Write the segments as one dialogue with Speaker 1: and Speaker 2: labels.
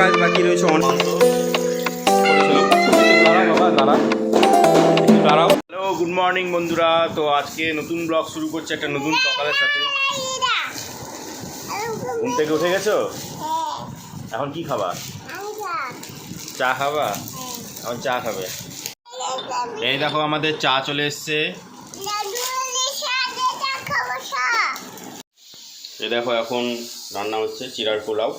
Speaker 1: কাজ বাকি রয়েছে হ্যালো গুড মর্নিং বন্ধুরা। তো আজকে নতুন ব্লগ শুরু করছে, একটা নতুন সকালের সাথে। ঘুম থেকে উঠে গেছো? এখন কি খাবা? চা খাবা? এখন চা খাবে। এই দেখো, আমাদের চা চলে এসছে। এই দেখো, এখন রান্না হচ্ছে চিরার পোলাও।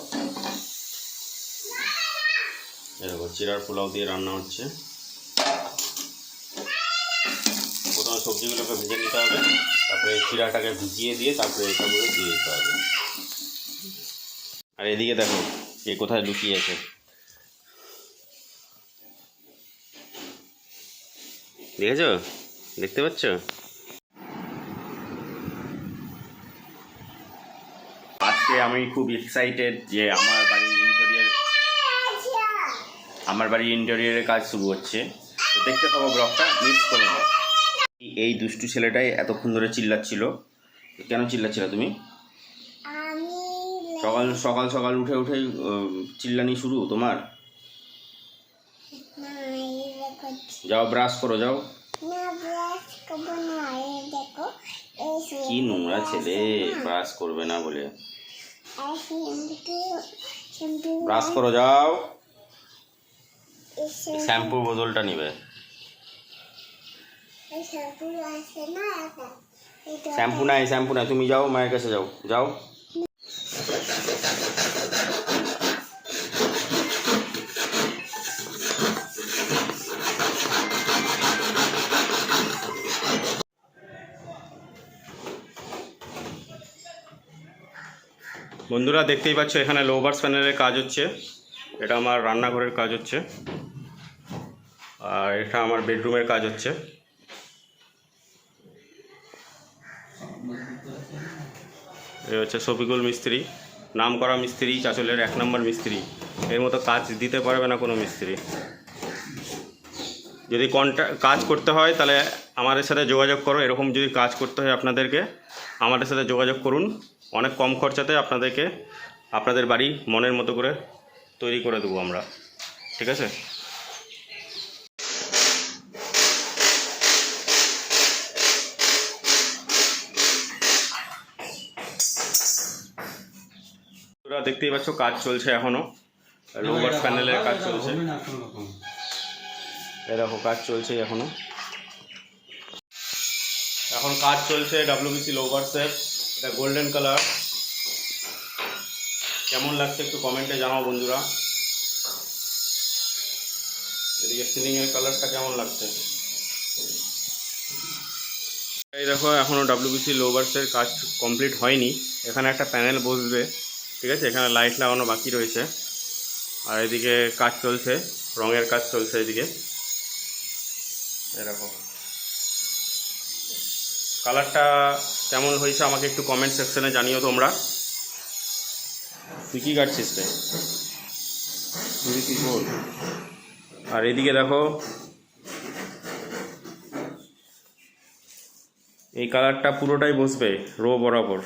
Speaker 1: দেখো চিরার পোলাও দিয়ে রান্না হচ্ছে। প্রথমে সবজিগুলোকে ভেজে নিতে হবে, তারপরে চিরাটাকে ভিজিয়ে দিয়ে তারপরে এটাগুলো দিয়ে দিতে হবে। আর এদিকে দেখো, কে কোথায় লুকিয়েছে দেখেছ? দেখতে পাচ্ছ? আজকে আমি খুব এক্সাইটেড যে আমার ইন্টেরিয়ার আমার বাড়ির ইন্টেরিয়ারের কাজ শুরু হচ্ছে। তো দেখতে পাবো ব্লগটা মিস করো না এই- দুষ্টু ছেলেটাই এতক্ষণ ধরে চিল্লাচ্ছিল। কেন চিল্লাচ্ছিল তুমি? সকাল সকাল সকাল উঠে উঠে চিল্লানি শুরু তোমার? যাও ব্রাশ করো যাও। কি নোংরা ছেলে ব্রাশ করবে না বলে। ব্রাশ করো যাও। শ্যাম্পুর বোতলটা নিবে। শ্যাম্পু নাই শ্যাম্পু নাই। তুমি যাও মায়ের কাছে যাও। যাও। বন্ধুরা দেখতেই পাচ্ছ এখানে লোভার্স প্যানেলের কাজ হচ্ছে। এটা আমার রান্নাঘরের কাজ হচ্ছে। আর এটা আমার বেডরুমের কাজ হচ্ছে। এ হচ্ছে শফিকুল মিস্ত্রি। নাম করা মিস্ত্রি, চাচলের এক নম্বর মিস্ত্রি। এর মতো কাজ দিতে পারবে না কোনো মিস্ত্রি। যদি কন্ট্রা কাজ করতে হয় তাহলে আমাদের সাথে যোগাযোগ করো। এরকম যদি কাজ করতে হয় আপনাদেরকে, আমাদের সাথে যোগাযোগ করুন। অনেক কম খরচাতে আপনাদেরকে, আপনাদের বাড়ি মনের মতো করে তৈরি করে দেবো আমরা। ঠিক আছে? তোরা দেখতেই পাচ্ছ কাজ চলছে এখনও। রোবট প্যানেলের কাজ চলছে। দেখো, কাজ চলছে এখনও। এখন কাজ চলছে ডাব্লিউবিসি লোভার্সের এটা গোল্ডেন কালার কেমন লাগছে একটু কমেন্টে জানাও বন্ধুরা। এদিকে সিলিংয়ের কালারটা কেমন লাগছে? এই দেখো এখনও ডাব্লিউবিসি লোভার্সের কাজ কমপ্লিট হয়নি। এখানে একটা প্যানেল বসবে। ঠিক আছে এখানে লাইট লাগানো বাকি রয়েছে। আর এদিকে কাজ চলছে রঙের কাজ চলছে এদিকে। এরকম। কালারটা কেমন হয়েছে আমাকে একটু কমেন্ট সেকশনে জানিও তোমরা। তুই কী কাটছিস রে? তুই কি বল? আর এদিকে দেখো। এই কালারটা পুরোটাই বসবে রো বরাবর।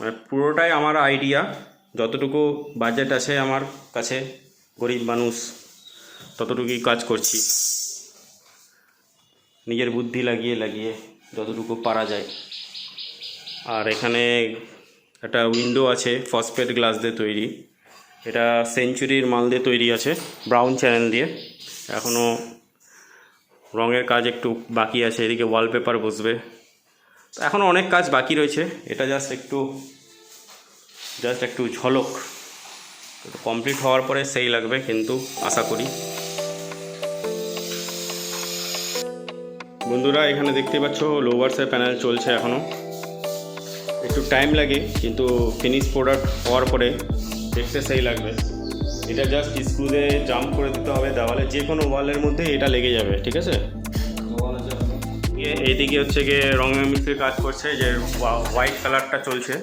Speaker 1: মানে পুরোটাই আমার আইডিয়া যতটুকু বাজেট আছে আমার কাছে, গরিব মানুষ, ততটুকুই কাজ করছি। নিজের বুদ্ধি লাগিয়ে লাগিয়ে যতটুকু পারা যায়। আর এখানে একটা উইন্ডো আছে ফসফেট গ্লাস দিয়ে তৈরি। এটা সেঞ্চুরির মাল দিয়ে তৈরি আছে ব্রাউন চ্যানেল দিয়ে। এখনও রঙের কাজ একটু বাকি আছে, এদিকে ওয়ালপেপার বসবে। এখনও অনেক কাজ বাকি রয়েছে। এটা জাস্ট একটু জাস্ট একটু ঝলক। কমপ্লিট হওয়ার পরে সেই লাগবে, কিন্তু আশা করি। বন্ধুরা, এখানে দেখতে পাচ্ছ লোভার্সের প্যানেল চলছে এখনও একটু টাইম লাগে, কিন্তু ফিনিশ প্রোডাক্ট হওয়ার পরে দেখতে সেই লাগবে। এটা জাস্ট স্ক্রু দিয়ে জাম্প করে দিতে হবে, দেওয়ালে যে কোনো ওয়ালের মধ্যে এটা লেগে যাবে, ঠিক আছে? এইদিকে হচ্ছে গিয়ে রঙের মিস্ত্রি কাজ করছে যে হোয়াইট কালারটা চলছে।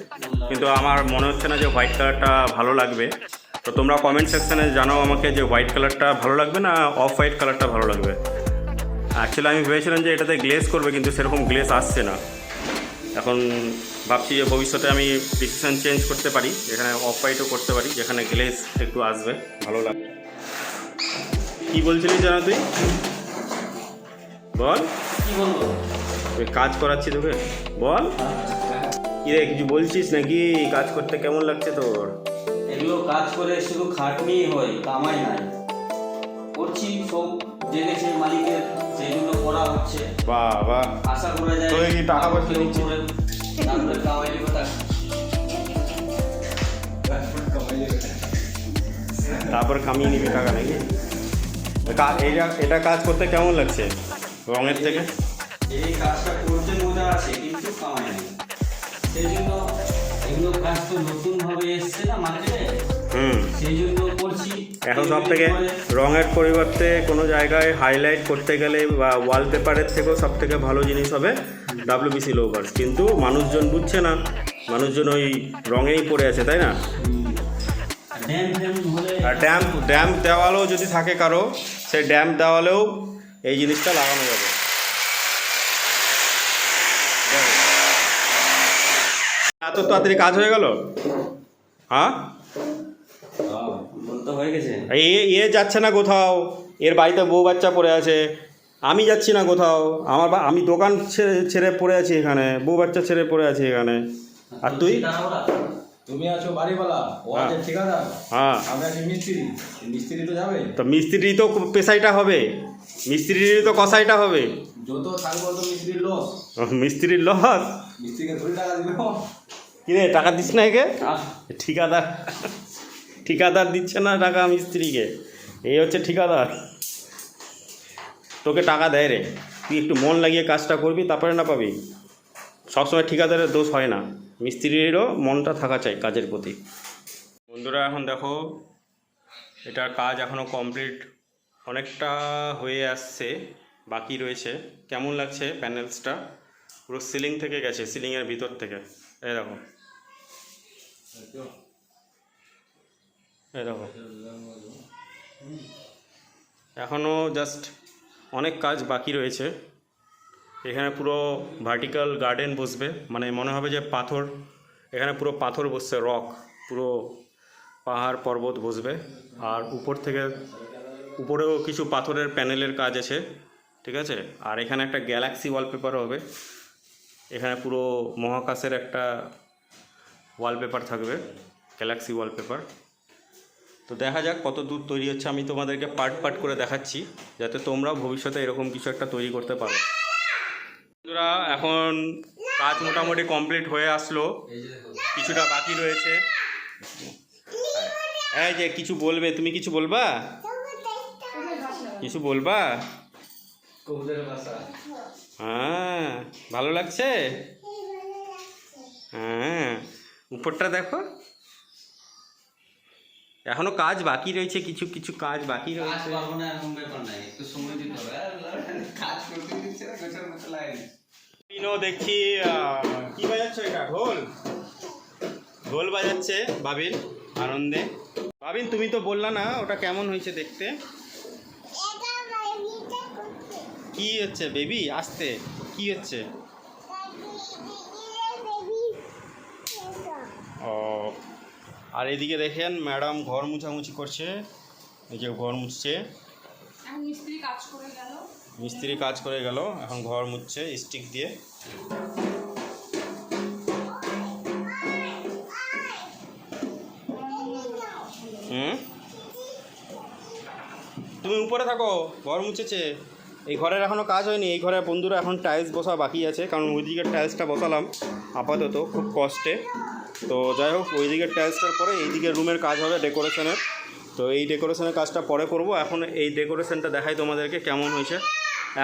Speaker 1: কিন্তু আমার মনে হচ্ছে না যে হোয়াইট কালারটা ভালো লাগবে। তো তোমরা কমেন্ট সেকশানে জানাও আমাকে যে হোয়াইট কালারটা ভালো লাগবে না অফ হোয়াইট কালারটা ভালো লাগবে। অ্যাকচুয়ালি আমি ভেবেছিলাম যে এটাতে গ্লেস করবে, কিন্তু সেরকম গ্লেস আসছে না। এখন ভাবছি যে ভবিষ্যতে আমি ডিসিশন চেঞ্জ করতে পারি এখানে অফ হোয়াইটও করতে পারি, যেখানে গ্লেজ একটু আসবে, ভালো লাগবে। কি বলছিলি জানা তুই? বল।
Speaker 2: কি বলব?
Speaker 1: কাজ করাচ্ছি তোকে। বল। কি রে কিছু বলছিস নাকি? কাজ করতে কেমন লাগছে তোর?
Speaker 2: এগুলো কাজ করে শুধু খাটনি হয় কামাই নাই। করছি সব জেনেছে মালিকের জন্য করা হচ্ছে।
Speaker 1: বাহ বাহ
Speaker 2: আশা করা যায়
Speaker 1: তোকে কি টাকা পয়সা?
Speaker 2: করে তারপরে কামাই টাকা
Speaker 1: তারপর কামিয়ে নিবি টাকা নাকি? এটা কাজ করতে কেমন লাগছে? রঙের থেকে?
Speaker 2: এই কাজটা করতে মজা আছে কিন্তু কামাই নেই সেই জন্য এগুলো কাজ তো নতুন ভাবে এসছে না মার্কেটে
Speaker 1: হুম।
Speaker 2: সেই জন্য করছি।
Speaker 1: এখন সব থেকে রঙের পরিবর্তে কোনো জায়গায় হাইলাইট করতে গেলে বা ওয়ালপেপারের থেকেও সব থেকে ভালো জিনিস হবে ডাব্লিউবিসি লোভার্স কিন্তু মানুষজন বুঝছে না মানুষজন ওই রঙেই পড়ে আছে তাই না? আর ড্যাম্প ড্যাম্প দেওয়ালেও যদি থাকে কারও সেই ড্যাম্প দেওয়ালেও এই জিনিসটা লাগানো যাবে। এত তাড়াতাড়ি কাজ হয়ে গেল? হ্যাঁ?
Speaker 2: গেছে।
Speaker 1: এ এ যাচ্ছে না কোথাও। এর বাড়িতে বউ বাচ্চা পড়ে আছে। আমি যাচ্ছি না কোথাও। আমার আমি দোকান ছেড়ে ছেড়ে পড়ে আছি এখানে। বউ বাচ্চা ছেড়ে পড়ে আছি এখানে। আর তুই?
Speaker 3: তুমি আছো বাড়িওয়ালা। ও
Speaker 1: হ্যাঁ।
Speaker 3: আছে ঠিকাদার
Speaker 1: হ্যাঁ।
Speaker 3: আমি আছি মিস্ত্রি? মিস্ত্রি তো যাবে।
Speaker 1: তো মিস্ত্রি তো পেশাইটা হবে। মিস্ত্রির তো কষাইটা হবে।
Speaker 3: যত থাকব তো মিস্ত্রির লস।
Speaker 1: মিস্ত্রির লস?
Speaker 3: মিস্ত্রিকে ধরে টাকা দিবে।
Speaker 1: কিরে টাকা দিস না একে? ঠিকাদার ঠিকাদার দিচ্ছে না টাকা মিস্ত্রিকে। এই হচ্ছে ঠিকাদার। তোকে টাকা দেয় রে। তুই একটু মন লাগিয়ে কাজটা করবি তারপরে না পাবি। সবসময় ঠিকাদারের দোষ হয় না। মিস্ত্রিরও মনটা থাকা চাই কাজের প্রতি। বন্ধুরা এখন দেখো এটার কাজ এখনও কমপ্লিট অনেকটা হয়ে আসছে, বাকি রয়েছে। কেমন লাগছে প্যানেলসটা পুরো সিলিং থেকে গেছে সিলিংয়ের ভিতর থেকে। এরকম এই এখনও জাস্ট অনেক কাজ বাকি রয়েছে। এখানে পুরো ভার্টিক্যাল গার্ডেন বসবে। মানে মনে হবে যে পাথর। এখানে পুরো পাথর বসছে রক পুরো পাহাড় পর্বত বসবে। আর উপর থেকে উপরেও কিছু পাথরের প্যানেলের কাজ আছে, ঠিক আছে? আর এখানে একটা গ্যালাক্সি ওয়ালপেপার হবে। এখানে পুরো মহাকাশের একটা ওয়ালপেপার থাকবে, গ্যালাক্সি ওয়ালপেপার তো দেখা যাক কত দূর তৈরি হচ্ছে। আমি তোমাদেরকে পার্ট পার্ট করে দেখাচ্ছি, যাতে তোমরাও ভবিষ্যতে এরকম কিছু একটা তৈরি করতে পারো। বন্ধুরা, এখন কাজ মোটামুটি কমপ্লিট হয়ে আসলো। কিছুটা বাকি রয়েছে। এই যে, কিছু বলবে, তুমি কিছু বলবা? কিছু বলবা? হ্যাঁ ভালো লাগছে? হ্যাঁ উপরটা দেখো। এখনও কাজ বাকি রয়েছে কিছু কিছু কাজ বাকি রয়েছে। দেখছি কি বাজাচ্ছে এটা? ঢোল? ঢোল বাজাচ্ছে বাবিন আনন্দে। বাবিন তুমি তো বললা না ওটা কেমন হয়েছে দেখতে? কি হচ্ছে বেবি আসতে। কি হচ্ছে? ও। আর এদিকে দেখেন ম্যাডাম ঘর মুছামুছি করছে। এই যে ঘর মুছছে।
Speaker 4: মিস্ত্রি কাজ করে গেল।
Speaker 1: মিস্ত্রি কাজ করে গেল। এখন ঘর মুছছে স্টিক দিয়ে। হুম? তুমি উপরে থাকো। ঘর মুছেছে। এই ঘরের এখনও কাজ হয়নি, এই ঘরে বন্ধুরা এখন টাইলস বসা বাকি আছে, কারণ ওই দিকের টাইলসটা বসালাম, আপাতত খুব কষ্টে। তো যাই হোক ওই দিকের টাইলসটার পরে এই দিকের রুমের কাজ হবে ডেকোরেশনের তো এই ডেকোরেশনের কাজটা পরে করব। এখন এই ডেকোরেশনটা দেখাই তোমাদেরকে কেমন হয়েছে।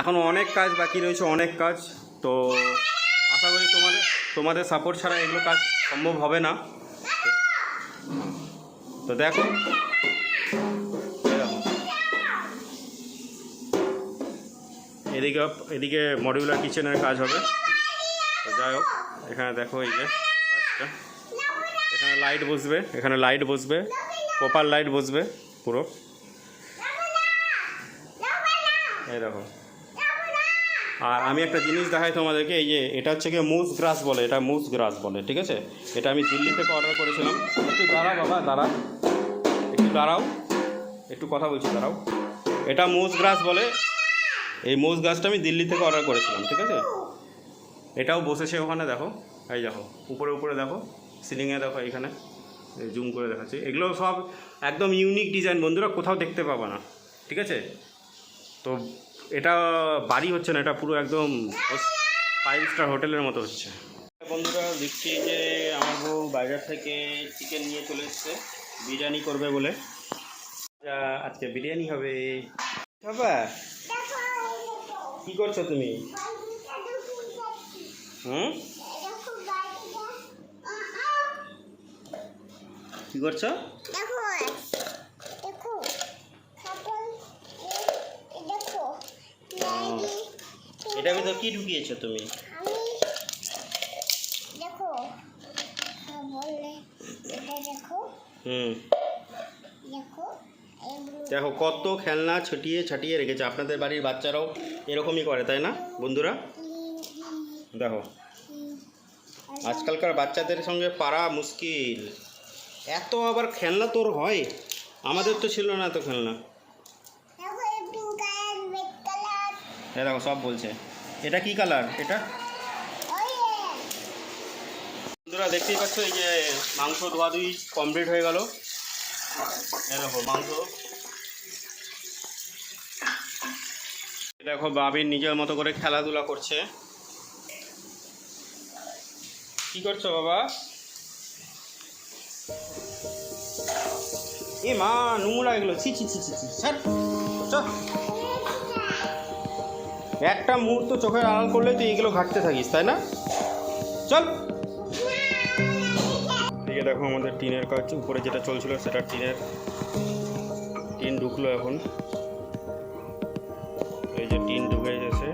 Speaker 1: এখনও অনেক কাজ বাকি রয়েছে, অনেক কাজ। তো আশা করি তোমাদের তোমাদের সাপোর্ট ছাড়া এগুলো কাজ সম্ভব হবে না। তো দেখো এদিকে এদিকে মডিউলার কিচেনের কাজ হবে। তো যাই হোক, এখানে দেখো এই যে কাজটা। এখানে লাইট বসবে, এখানে লাইট বসবে কপার লাইট বসবে পুরো। এই দেখো। আর আমি একটা জিনিস দেখাই তোমাদেরকে, এই যে এটা হচ্ছে গিয়ে মুস গ্রাস বলে, এটা মুস গ্রাস বলে, ঠিক আছে? এটা আমি দিল্লি থেকে অর্ডার করেছিলাম। একটু দাঁড়াও বাবা দাঁড়া একটু দাঁড়াও। একটু কথা বলছি, দাঁড়াও। এটা মুস গ্রাস বলে এই মুস গাছটা আমি দিল্লি থেকে অর্ডার করেছিলাম, ঠিক আছে? এটাও বসেছে ওখানে, দেখো। এই দেখো, উপরে উপরে দেখো সিলিংয়ে দেখো এখানে জুম করে দেখাচ্ছি। এগুলো সব একদম ইউনিক ডিজাইন বন্ধুরা কোথাও দেখতে পাবা না, ঠিক আছে? তো এটা বাড়ি হচ্ছে না, এটা পুরো একদম ফাইভ স্টার হোটেলের মতো হচ্ছে। বন্ধুরা, দেখছি যে আমার বউ বাজার থেকে চিকেন নিয়ে চলে এসছে, বিরিয়ানি করবে বলে। আজকে বিরিয়ানি হবে। কি করছ তুমি? হুম? কি করছ?
Speaker 5: দেখো দেখো তারপর এই দেখো ম্যাগি
Speaker 1: ভিতর কি ঢুকিয়েছো তুমি?
Speaker 5: দেখো দেখো
Speaker 1: হুম
Speaker 5: দেখো
Speaker 1: দেখো কত খেলনা ছটিয়ে ছাটিয়ে রেখেছে। আপনাদের বাড়ির বাচ্চারাও এরকমই করে, তাই না, বন্ধুরা? দেখো, আজকালকার বাচ্চাদের সঙ্গে পারা মুশকিল। এত আবার খেলনা তোর হয়? আমাদের তো ছিল না এত খেলনা। হ্যাঁ দেখো, সব বলছে। এটা কি কালার? এটা? বন্ধুরা, দেখতেই পাচ্ছ এই যে মাংস ধোয়া ধুই কমপ্লিট হয়ে গেল। দেখো, মাংস দেখো বাবির নিজের মতো করে খেলাধুলা করছে। কি করছ বাবা? এ মা, নোংরা এগুলো ছি ছি ছি ছি ছি একটা মুহূর্ত চোখের আড়াল করলে তুই এগুলো ঘাটতে থাকিস, তাই না? চল। এদিকে দেখো আমাদের টিনের কাজ, উপরে যেটা চলছিল সেটা টিনের, টিন ঢুকলো এখন। এই যে টিন ঢুকে গেছে।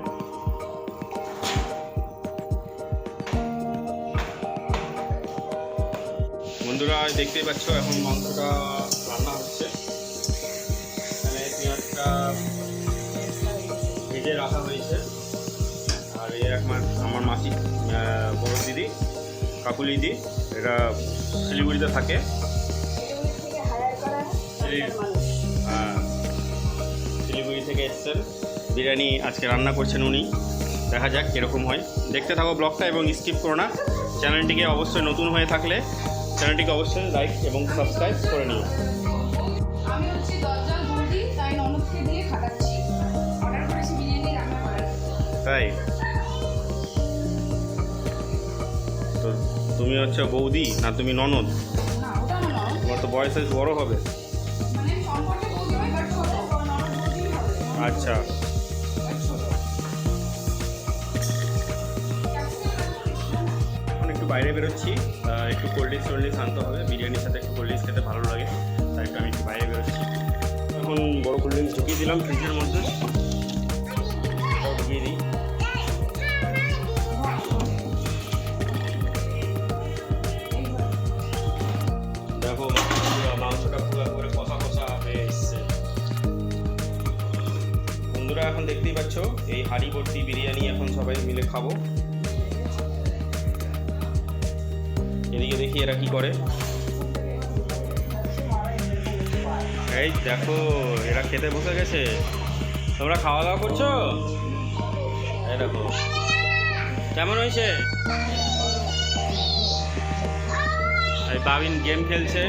Speaker 1: বন্ধুরা দেখতেই পাচ্ছ, এখন মাংসটা রান্না হচ্ছে। এখানে পেঁয়াজটা ভেজে রাখা হয়েছে। আর এই আমার আমার মাসি বড় দিদি, কাকুলি দি এটা শিলিগুড়িতে থাকে। শিলি- শিলিগুড়ি থেকে এসছেন। বিরিয়ানি আজকে রান্না করছেন উনি। দেখা যাক কীরকম হয়। দেখতে থাকো ব্লগটা এবং স্কিপ করো না। চ্যানেলটিকে অবশ্যই নতুন হয়ে থাকলে চ্যানেলটিকে অবশ্যই লাইক এবং সাবস্ক্রাইব করে নিও।
Speaker 4: আমি হচ্ছে তাই ননদকে দিয়ে খাটাচ্ছি। অর্ডার করেছি বিরিয়ানি রান্না করার।
Speaker 1: তাই? তো তুমি হচ্ছে বৌদি না তুমি ননদ? তোমার তো বয়স বড় হবে।
Speaker 4: মানে হবে।
Speaker 1: আচ্ছা। বাইরে বেরোচ্ছি। একটু কোল্ড ড্রিঙ্কস টোল্ড ড্রিঙ্কস আনতে হবে। বিরিয়ানির সাথে একটু কোল্ড ড্রিঙ্কস খেতে ভালো লাগে। তাই একটু আমি একটু বাইরে বেরোচ্ছি। এখন বড় কোল্ড ড্রিঙ্কস ঢুকিয়ে দিলাম ফ্রিজের মধ্যে। ঢুকিয়ে দিই। দেখো মাংসটা করে কষা কষা এসছে। বন্ধুরা, এখন দেখতেই পাচ্ছ, এই হাঁড়ি ভর্তি বিরিয়ানি এখন সবাই মিলে খাব। এদিকে দেখি এরা কি করে। এই দেখো, এরা খেতে বসে গেছে। তোমরা খাওয়া দাওয়া করছ? এই দেখো। কেমন হয়েছে? বাবিন গেম খেলছে।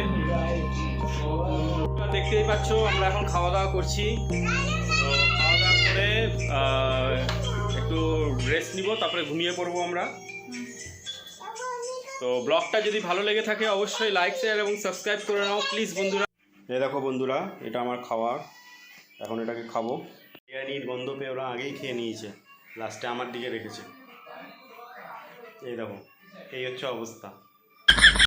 Speaker 1: দেখতেই পাচ্ছ, আমরা এখন খাওয়া দাওয়া করছি। তো খাওয়া দাওয়া করে একটু রেস্ট নিব, তারপরে ঘুমিয়ে পড়ব আমরা। তো ব্লগটা যদি ভালো লেগে থাকে, অবশ্যই লাইক শেয়ার এবং সাবস্ক্রাইব করে নাও। প্লিজ বন্ধুরা। এ দেখো বন্ধুরা, এটা আমার খাওয়া এখন এটাকে খাব। বিরিয়ানির গন্ধ পেয়ে ওরা আগেই খেয়ে নিয়েছে। লাস্টে আমার দিকে রেখেছে। এই দেখো, এই হচ্ছে অবস্থা।